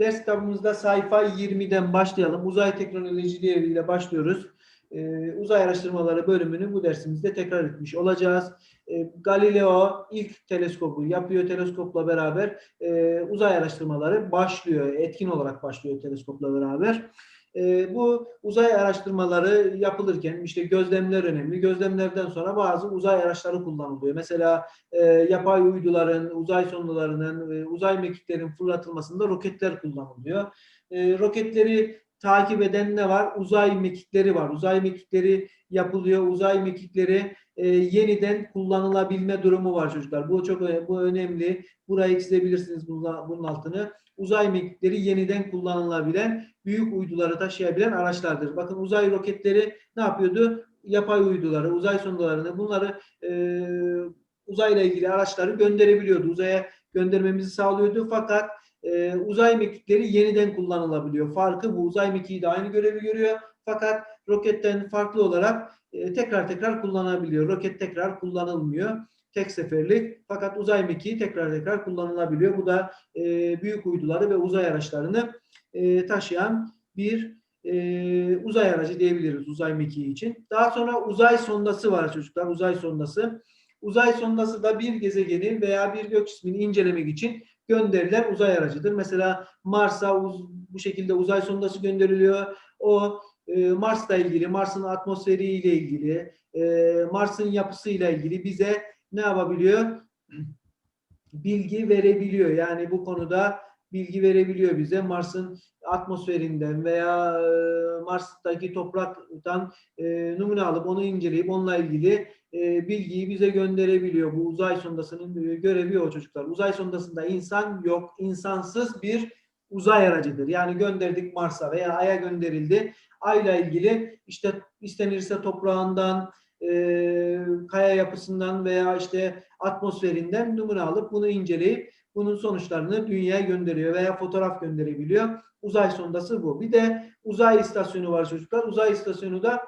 Ders kitabımızda sayfa 20'den başlayalım. Uzay teknolojileri ile başlıyoruz. Ee, uzay araştırmaları bölümünü bu dersimizde tekrar etmiş olacağız. Ee, Galileo ilk teleskobu yapıyor. Teleskopla beraber e, uzay araştırmaları başlıyor. Etkin olarak başlıyor teleskopla beraber. Ee, bu uzay araştırmaları yapılırken işte gözlemler önemli. Gözlemlerden sonra bazı uzay araçları kullanılıyor. Mesela e, yapay uyduların, uzay sondalarının, e, uzay mekiklerin fırlatılmasında roketler kullanılıyor. E, roketleri takip eden ne var? Uzay mekikleri var. Uzay mekikleri yapılıyor. Uzay mekikleri e, yeniden kullanılabilme durumu var çocuklar. Bu çok bu önemli. Burayı çizebilirsiniz bunun altını. Uzay mekikleri yeniden kullanılabilen, büyük uyduları taşıyabilen araçlardır. Bakın uzay roketleri ne yapıyordu? Yapay uyduları, uzay sondalarını bunları e, uzayla ilgili araçları gönderebiliyordu. Uzaya göndermemizi sağlıyordu. Fakat e, uzay mekikleri yeniden kullanılabiliyor. Farkı bu. Uzay mekiği de aynı görevi görüyor. Fakat roketten farklı olarak e, tekrar tekrar kullanabiliyor. Roket tekrar kullanılmıyor. Tek seferlik. Fakat uzay mekiği tekrar tekrar kullanılabiliyor. Bu da e, büyük uyduları ve uzay araçlarını e, taşıyan bir e, uzay aracı diyebiliriz uzay mekiği için. Daha sonra uzay sondası var çocuklar. Uzay sondası. Uzay sondası da bir gezegeni veya bir gök cismini incelemek için gönderilen uzay aracıdır. Mesela Mars'a bu şekilde uzay sondası gönderiliyor. O e, Mars'la ilgili, Mars'ın atmosferiyle ilgili, e, Mars'ın yapısıyla ilgili bize ne yapabiliyor? Bilgi verebiliyor. Yani bu konuda bilgi verebiliyor bize. Mars'ın atmosferinden veya Mars'taki topraktan numune alıp onu inceleyip onunla ilgili bilgiyi bize gönderebiliyor. Bu uzay sondasının görevi o çocuklar. Uzay sondasında insan yok. insansız bir uzay aracıdır. Yani gönderdik Mars'a veya Ay'a gönderildi. Ay'la ilgili işte istenirse toprağından, e, kaya yapısından veya işte atmosferinden numune alıp bunu inceleyip bunun sonuçlarını dünyaya gönderiyor veya fotoğraf gönderebiliyor. Uzay sondası bu. Bir de uzay istasyonu var çocuklar. Uzay istasyonu da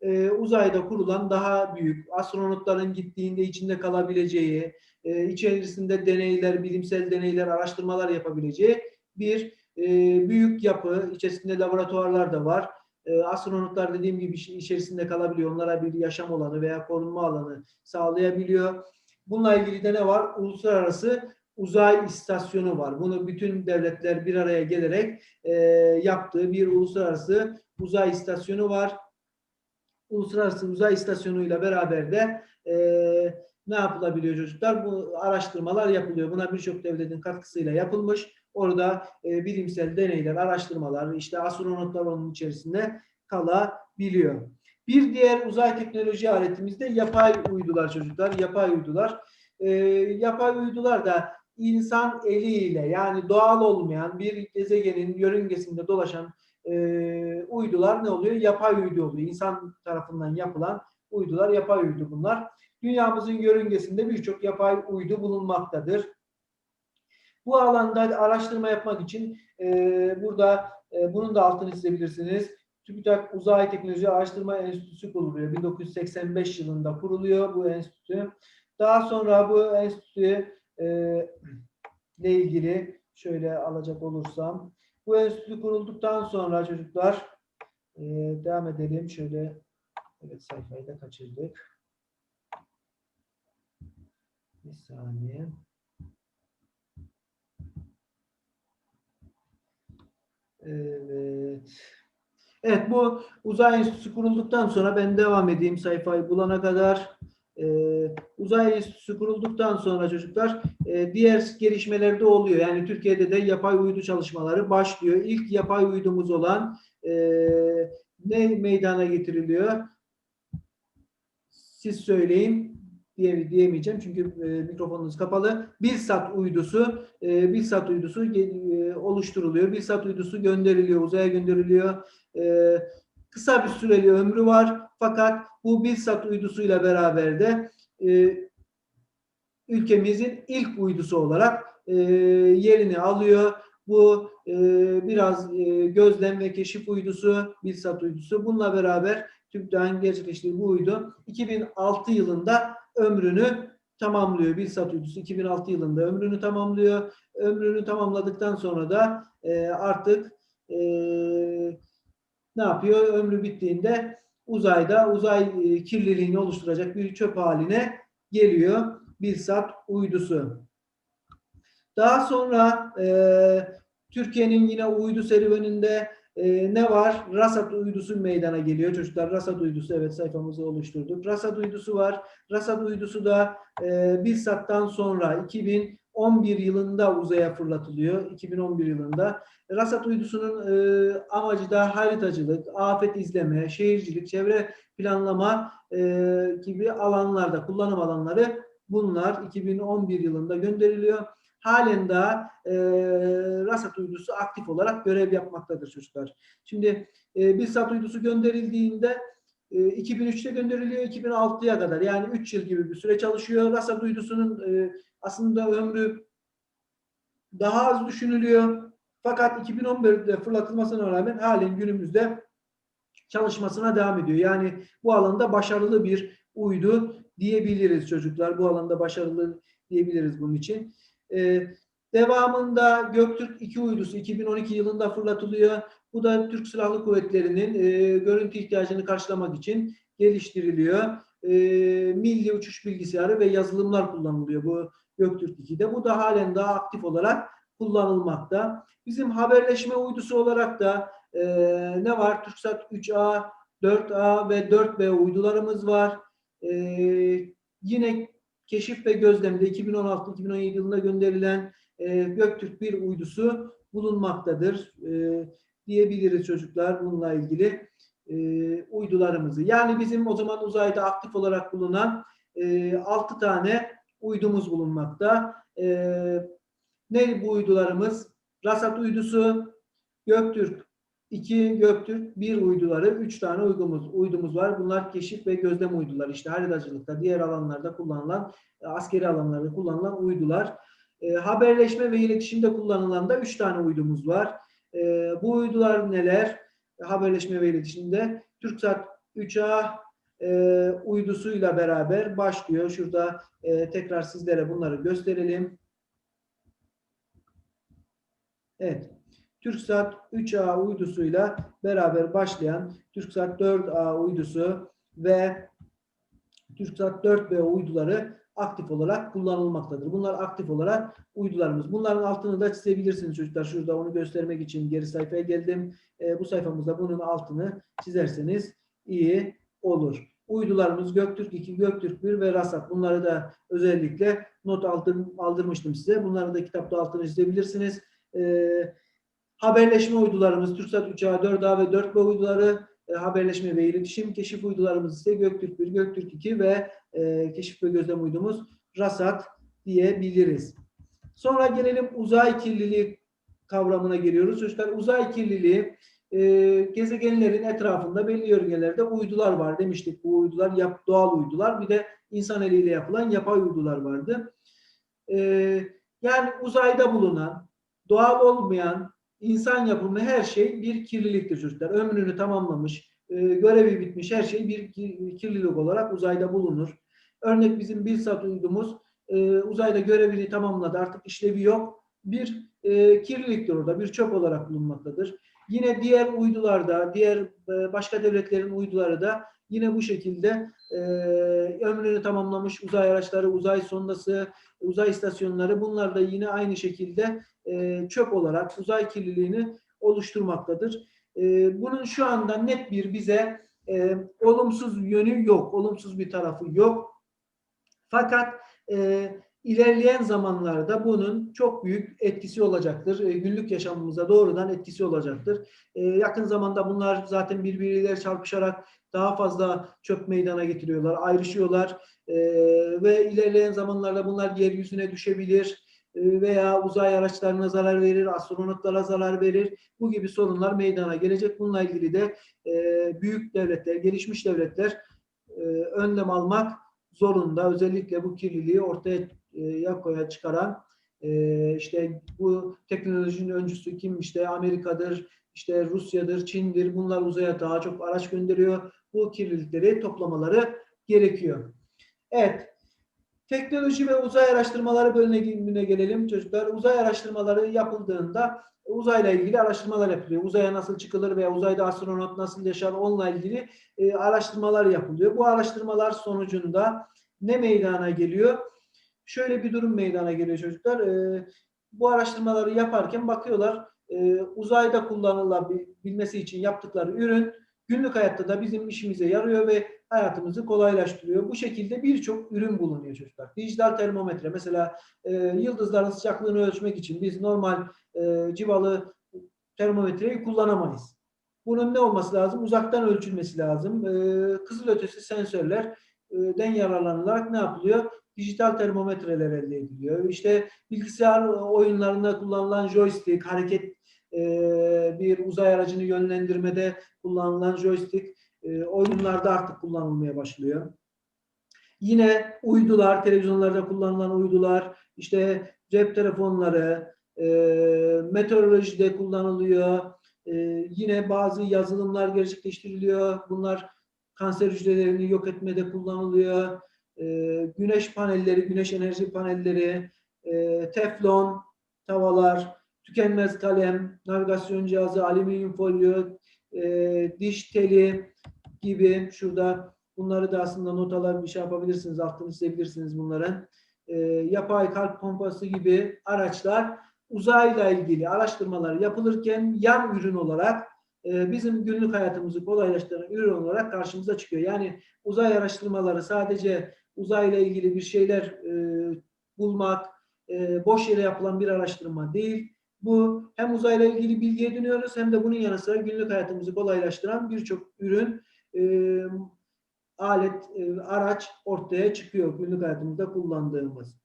e, uzayda kurulan daha büyük, astronotların gittiğinde içinde kalabileceği, e, içerisinde deneyler, bilimsel deneyler, araştırmalar yapabileceği bir e, büyük yapı. İçerisinde laboratuvarlar da var. E, astronotlar dediğim gibi içerisinde kalabiliyor. Onlara bir yaşam alanı veya korunma alanı sağlayabiliyor. Bununla ilgili de ne var? Uluslararası uzay istasyonu var. Bunu bütün devletler bir araya gelerek e, yaptığı bir uluslararası uzay istasyonu var. Uluslararası Uzay İstasyonu ile beraber de e, ne yapılabiliyor çocuklar? Bu araştırmalar yapılıyor. Buna birçok devletin katkısıyla yapılmış. Orada e, bilimsel deneyler, araştırmalar, işte astronotlar onun içerisinde kalabiliyor. Bir diğer uzay teknoloji aletimiz de yapay uydular çocuklar. Yapay uydular. E, yapay uydular da insan eliyle yani doğal olmayan bir gezegenin yörüngesinde dolaşan e, uydular ne oluyor? Yapay uydu oluyor. İnsan tarafından yapılan uydular yapay uydu bunlar. Dünyamızın yörüngesinde birçok yapay uydu bulunmaktadır. Bu alanda araştırma yapmak için e, burada e, bunun da altını çizebilirsiniz. TÜBİTAK Uzay Teknoloji Araştırma Enstitüsü kuruluyor. 1985 yılında kuruluyor bu enstitü. Daha sonra bu enstitü e, ile ilgili şöyle alacak olursam bu enstitü kurulduktan sonra çocuklar e, devam edelim. Şöyle evet sayfayı da kaçırdık. Bir saniye. Evet. Evet bu uzay enstitüsü kurulduktan sonra ben devam edeyim sayfayı bulana kadar. Ee, uzay enstitüsü kurulduktan sonra çocuklar e, diğer gelişmeler de oluyor. Yani Türkiye'de de yapay uydu çalışmaları başlıyor. İlk yapay uydumuz olan e, ne meydana getiriliyor? Siz söyleyin diye diyemeyeceğim çünkü e, mikrofonunuz kapalı. Bilsat uydusu, e, Bilsat uydusu e, oluşturuluyor. Bilsat uydusu gönderiliyor, uzaya gönderiliyor. E, kısa bir süreli ömrü var fakat bu Bilsat uydusuyla beraber de e, ülkemizin ilk uydusu olarak e, yerini alıyor. Bu e, biraz e, gözlem ve keşif uydusu, Bilsat uydusu. Bununla beraber TÜBİTAK'ın gerçekleştirdiği bu uydu 2006 yılında ömrünü tamamlıyor. Bilsat uydusu 2006 yılında ömrünü tamamlıyor. ömrünü tamamladıktan sonra da e, artık e, ne yapıyor? Ömrü bittiğinde uzayda uzay e, kirliliğini oluşturacak bir çöp haline geliyor Bilsat uydusu. Daha sonra e, Türkiye'nin yine uydu serüveninde e, ne var? Rasat uydusu meydana geliyor. Çocuklar Rasat uydusu evet sayfamızı oluşturduk. Rasat uydusu var. Rasat uydusu da e, Bilsat'tan sonra 2011 yılında uzaya fırlatılıyor. 2011 yılında. Rasat uydusunun e, amacı da haritacılık, afet izleme, şehircilik, çevre planlama e, gibi alanlarda, kullanım alanları bunlar 2011 yılında gönderiliyor. Halen daha e, Rasat uydusu aktif olarak görev yapmaktadır çocuklar. Şimdi e, Bilsat uydusu gönderildiğinde e, 2003'te gönderiliyor 2006'ya kadar yani 3 yıl gibi bir süre çalışıyor. Rasat uydusunun e, aslında ömrü daha az düşünülüyor. Fakat 2011'de fırlatılmasına rağmen halen günümüzde çalışmasına devam ediyor. Yani bu alanda başarılı bir uydu diyebiliriz çocuklar. Bu alanda başarılı diyebiliriz bunun için. Ee, devamında Göktürk 2 uydusu 2012 yılında fırlatılıyor. Bu da Türk Silahlı Kuvvetleri'nin e, görüntü ihtiyacını karşılamak için geliştiriliyor. E, milli uçuş bilgisayarı ve yazılımlar kullanılıyor bu Göktürk 2'de. Bu da halen daha aktif olarak kullanılmakta. Bizim haberleşme uydusu olarak da e, ne var? TürkSat 3A, 4A ve 4B uydularımız var. E, yine keşif ve gözlemde 2016-2017 yılında gönderilen e, Göktürk 1 uydusu bulunmaktadır. E, diyebiliriz çocuklar bununla ilgili e, uydularımızı. Yani bizim o zaman uzayda aktif olarak bulunan e, 6 tane uydumuz bulunmakta. E, ne bu uydularımız? Rasat uydusu, Göktürk 2 Göktürk, 1 uyduları, 3 tane uydumuz, uydumuz var. Bunlar keşif ve gözlem uyduları. İşte haritacılıkta, diğer alanlarda kullanılan, e, askeri alanlarda kullanılan uydular. E, haberleşme ve iletişimde kullanılan da 3 tane uydumuz var. E, bu uydular neler? E, haberleşme ve iletişimde TürkSat 3A e, uydusuyla beraber başlıyor. Şurada e, tekrar sizlere bunları gösterelim. Evet. TürkSat 3A uydusuyla beraber başlayan TürkSat 4A uydusu ve TürkSat 4B uyduları aktif olarak kullanılmaktadır. Bunlar aktif olarak uydularımız. Bunların altını da çizebilirsiniz çocuklar. Şurada onu göstermek için geri sayfaya geldim. E, bu sayfamızda bunun altını çizerseniz iyi olur. Uydularımız Göktürk 2, Göktürk 1 ve Rasat. Bunları da özellikle not aldım, aldırmıştım size. Bunları da kitapta altını çizebilirsiniz. Eee Haberleşme uydularımız TürkSat 3A, 4A ve 4B uyduları, e, haberleşme ve iletişim, keşif uydularımız ise Göktürk 1, Göktürk 2 ve e, keşif ve gözlem uydumuz RASAT diyebiliriz. Sonra gelelim uzay kirliliği kavramına geliyoruz. Çocuklar uzay kirliliği e, gezegenlerin etrafında belli yörüngelerde uydular var demiştik. Bu uydular yap, doğal uydular. Bir de insan eliyle yapılan yapay uydular vardı. E, yani uzayda bulunan, doğal olmayan, insan yapımı her şey bir kirliliktir çocuklar. Ömrünü tamamlamış, e, görevi bitmiş her şey bir kirlilik olarak uzayda bulunur. Örnek bizim Bilsat uydumuz e, uzayda görevini tamamladı artık işlevi yok. Bir e, kirliliktir orada, bir çöp olarak bulunmaktadır. Yine diğer uydularda, diğer başka devletlerin uyduları da yine bu şekilde e, ömrünü tamamlamış uzay araçları, uzay sondası, uzay istasyonları bunlar da yine aynı şekilde e, çöp olarak uzay kirliliğini oluşturmaktadır. E, bunun şu anda net bir bize e, olumsuz yönü yok, olumsuz bir tarafı yok. Fakat ilerleyen zamanlarda bunun çok büyük etkisi olacaktır. Günlük yaşamımıza doğrudan etkisi olacaktır. Yakın zamanda bunlar zaten birbiriyle çarpışarak daha fazla çöp meydana getiriyorlar, ayrışıyorlar e, ve ilerleyen zamanlarda bunlar yeryüzüne düşebilir veya uzay araçlarına zarar verir, astronotlara zarar verir. Bu gibi sorunlar meydana gelecek. Bununla ilgili de e, büyük devletler, gelişmiş devletler e, önlem almak zorunda. Özellikle bu kirliliği ortaya e, koya çıkaran e, işte bu teknolojinin öncüsü kim? İşte Amerika'dır, işte Rusya'dır, Çin'dir. Bunlar uzaya daha çok araç gönderiyor. Bu kirlilikleri toplamaları gerekiyor. Evet. Teknoloji ve uzay araştırmaları bölümüne gelelim çocuklar. Uzay araştırmaları yapıldığında uzayla ilgili araştırmalar yapılıyor. Uzaya nasıl çıkılır veya uzayda astronot nasıl yaşar onunla ilgili e, araştırmalar yapılıyor. Bu araştırmalar sonucunda ne meydana geliyor? Şöyle bir durum meydana geliyor çocuklar. E, bu araştırmaları yaparken bakıyorlar e, uzayda kullanılabilmesi için yaptıkları ürün günlük hayatta da bizim işimize yarıyor ve hayatımızı kolaylaştırıyor. Bu şekilde birçok ürün bulunuyor çocuklar. Dijital termometre mesela e, yıldızların sıcaklığını ölçmek için biz normal e, civalı termometreyi kullanamayız. Bunun ne olması lazım? Uzaktan ölçülmesi lazım. E, kızılötesi sensörlerden yararlanılarak ne yapılıyor? Dijital termometreler elde ediliyor. İşte bilgisayar oyunlarında kullanılan joystick, hareket e, bir uzay aracını yönlendirmede kullanılan joystick e, oyunlarda artık kullanılmaya başlıyor. Yine uydular, televizyonlarda kullanılan uydular, işte cep telefonları, e, meteorolojide kullanılıyor. E, yine bazı yazılımlar gerçekleştiriliyor. Bunlar kanser hücrelerini yok etmede kullanılıyor. Güneş panelleri, güneş enerji panelleri, teflon tavalar, tükenmez kalem, navigasyon cihazı, alüminyum folyo, e, diş teli gibi şurada bunları da aslında notalar bir şey yapabilirsiniz, altını çizebilirsiniz bunların. E, yapay kalp pompası gibi araçlar uzayla ilgili araştırmalar yapılırken yan ürün olarak e, bizim günlük hayatımızı kolaylaştıran ürün olarak karşımıza çıkıyor. Yani uzay araştırmaları sadece uzayla ilgili bir şeyler e, bulmak, e, boş yere yapılan bir araştırma değil. Bu hem uzayla ilgili bilgi ediniyoruz hem de bunun yanı sıra günlük hayatımızı kolaylaştıran birçok ürün, e, alet, e, araç ortaya çıkıyor günlük hayatımızda kullandığımız.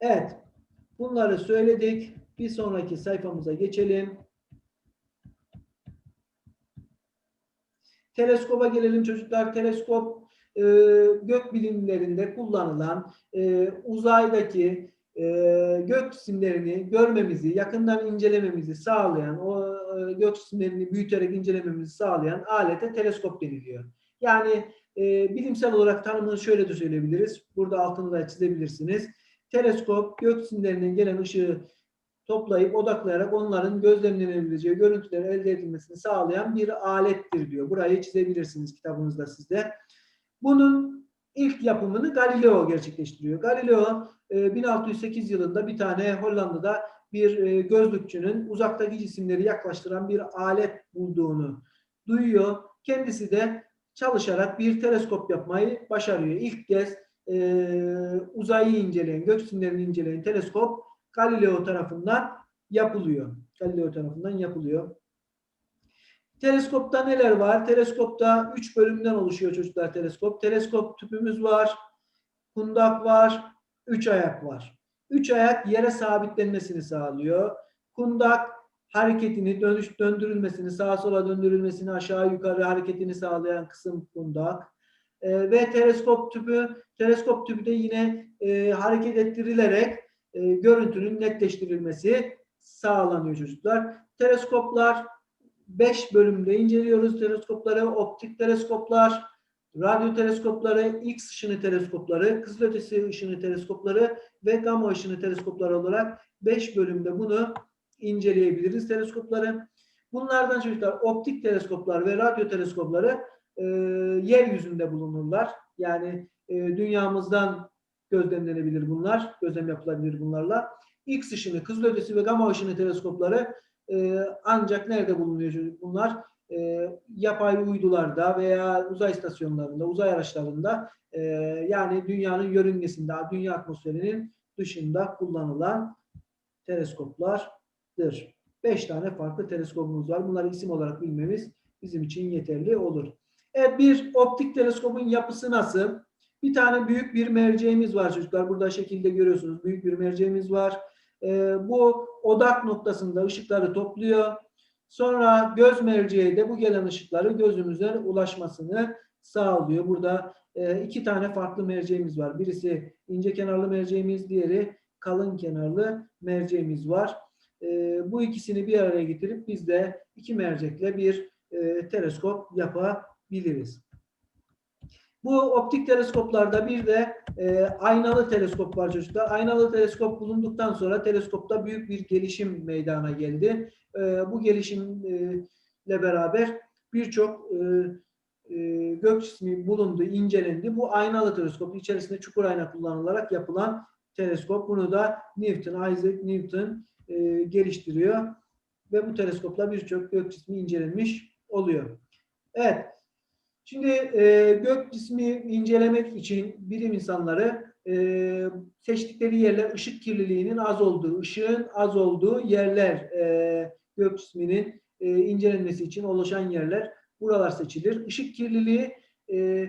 Evet, bunları söyledik. Bir sonraki sayfamıza geçelim. Teleskoba gelelim çocuklar. Teleskop e, gök bilimlerinde kullanılan e, uzaydaki e, gök cisimlerini görmemizi, yakından incelememizi sağlayan, o e, gök cisimlerini büyüterek incelememizi sağlayan alete teleskop deniliyor. Yani e, bilimsel olarak tanımını şöyle de söyleyebiliriz. Burada altını da çizebilirsiniz. Teleskop gök cisimlerinden gelen ışığı toplayıp odaklayarak onların gözlemlenebileceği görüntüleri elde edilmesini sağlayan bir alettir diyor. Burayı çizebilirsiniz kitabınızda sizde. Bunun ilk yapımını Galileo gerçekleştiriyor. Galileo 1608 e, yılında bir tane Hollanda'da bir e, gözlükçünün uzaktaki cisimleri yaklaştıran bir alet bulduğunu duyuyor. Kendisi de çalışarak bir teleskop yapmayı başarıyor. İlk kez e, uzayı inceleyen, gök cisimlerini inceleyen teleskop Galileo tarafından yapılıyor. Galileo tarafından yapılıyor. Teleskopta neler var? Teleskopta üç bölümden oluşuyor çocuklar teleskop. Teleskop tüpümüz var, kundak var, üç ayak var. Üç ayak yere sabitlenmesini sağlıyor. Kundak hareketini, dönüş, döndürülmesini, sağa sola döndürülmesini, aşağı yukarı hareketini sağlayan kısım kundak. E, ve teleskop tüpü, teleskop tüpü de yine e, hareket ettirilerek e, görüntünün netleştirilmesi sağlanıyor çocuklar. Teleskoplar 5 bölümde inceliyoruz teleskopları, optik teleskoplar, radyo teleskopları, X ışını teleskopları, kızılötesi ışını teleskopları ve gamma ışını teleskopları olarak 5 bölümde bunu inceleyebiliriz teleskopları. Bunlardan çocuklar optik teleskoplar ve radyo teleskopları e, yeryüzünde bulunurlar. Yani e, dünyamızdan gözlemlenebilir bunlar, gözlem yapılabilir bunlarla. X ışını, kızılötesi ve gamma ışını teleskopları e, ancak nerede bulunuyor bunlar? E, yapay uydularda veya uzay istasyonlarında, uzay araçlarında e, yani dünyanın yörüngesinde, dünya atmosferinin dışında kullanılan teleskoplardır. Beş tane farklı teleskopumuz var. Bunları isim olarak bilmemiz bizim için yeterli olur. Evet bir optik teleskopun yapısı nasıl? Bir tane büyük bir merceğimiz var çocuklar. Burada şekilde görüyorsunuz. Büyük bir merceğimiz var. Ee, bu odak noktasında ışıkları topluyor. Sonra göz merceği de bu gelen ışıkları gözümüze ulaşmasını sağlıyor. Burada e, iki tane farklı merceğimiz var. Birisi ince kenarlı merceğimiz, diğeri kalın kenarlı merceğimiz var. E, bu ikisini bir araya getirip biz de iki mercekle bir e, teleskop yapabiliriz. Bu optik teleskoplarda bir de e, aynalı teleskop var çocuklar. Aynalı teleskop bulunduktan sonra teleskopta büyük bir gelişim meydana geldi. E, bu gelişimle beraber birçok e, e, gök cismi bulundu, incelendi. Bu aynalı teleskop içerisinde çukur ayna kullanılarak yapılan teleskop. Bunu da Newton, Isaac Newton e, geliştiriyor ve bu teleskopla birçok gök cismi incelenmiş oluyor. Evet. Şimdi e, gök cismi incelemek için bilim insanları e, seçtikleri yerler ışık kirliliğinin az olduğu, ışığın az olduğu yerler e, gök cisminin e, incelenmesi için oluşan yerler buralar seçilir. Işık kirliliği e,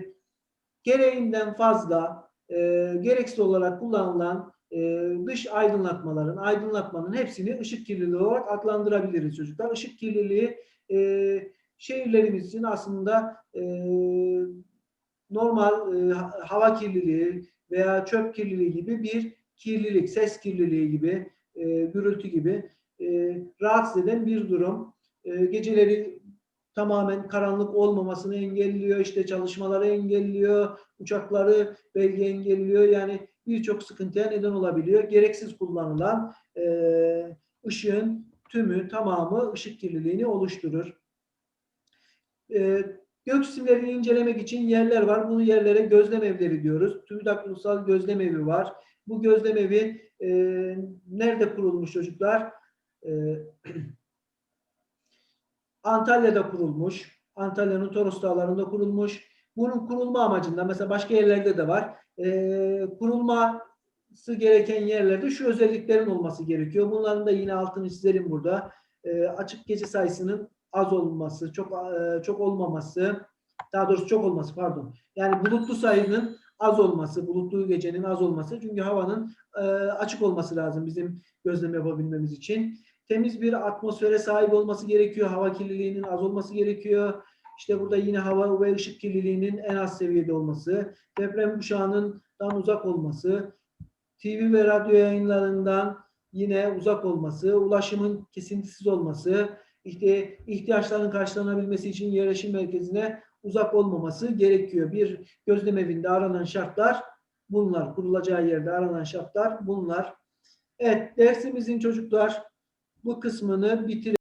gereğinden fazla e, gereksiz olarak kullanılan e, dış aydınlatmaların, aydınlatmanın hepsini ışık kirliliği olarak adlandırabiliriz çocuklar. Işık kirliliği e, şehirlerimiz için aslında e, normal e, ha- hava kirliliği veya çöp kirliliği gibi bir kirlilik, ses kirliliği gibi, e, gürültü gibi e, rahatsız eden bir durum. E, geceleri tamamen karanlık olmamasını engelliyor, işte çalışmaları engelliyor, uçakları belki engelliyor. Yani birçok sıkıntıya neden olabiliyor. Gereksiz kullanılan e, ışığın tümü, tamamı ışık kirliliğini oluşturur. E, gök cisimlerini incelemek için yerler var. Bu yerlere gözlem evleri diyoruz. TÜBİTAK Ulusal Gözlem Evi var. Bu gözlem evi e, nerede kurulmuş çocuklar? E, Antalya'da kurulmuş. Antalya'nın Toros Dağları'nda kurulmuş. Bunun kurulma amacında mesela başka yerlerde de var. E, kurulması gereken yerlerde şu özelliklerin olması gerekiyor. Bunların da yine altını çizelim burada. E, açık gece sayısının az olması, çok e, çok olmaması, daha doğrusu çok olması pardon. Yani bulutlu sayının az olması, bulutlu gecenin az olması. Çünkü havanın e, açık olması lazım bizim gözlem yapabilmemiz için. Temiz bir atmosfere sahip olması gerekiyor. Hava kirliliğinin az olması gerekiyor. İşte burada yine hava ve ışık kirliliğinin en az seviyede olması, deprem kuşağından uzak olması, TV ve radyo yayınlarından yine uzak olması, ulaşımın kesintisiz olması, işte ihtiyaçların karşılanabilmesi için yerleşim merkezine uzak olmaması gerekiyor. Bir gözlem evinde aranan şartlar bunlar. Kurulacağı yerde aranan şartlar bunlar. Evet, dersimizin çocuklar bu kısmını bitirelim.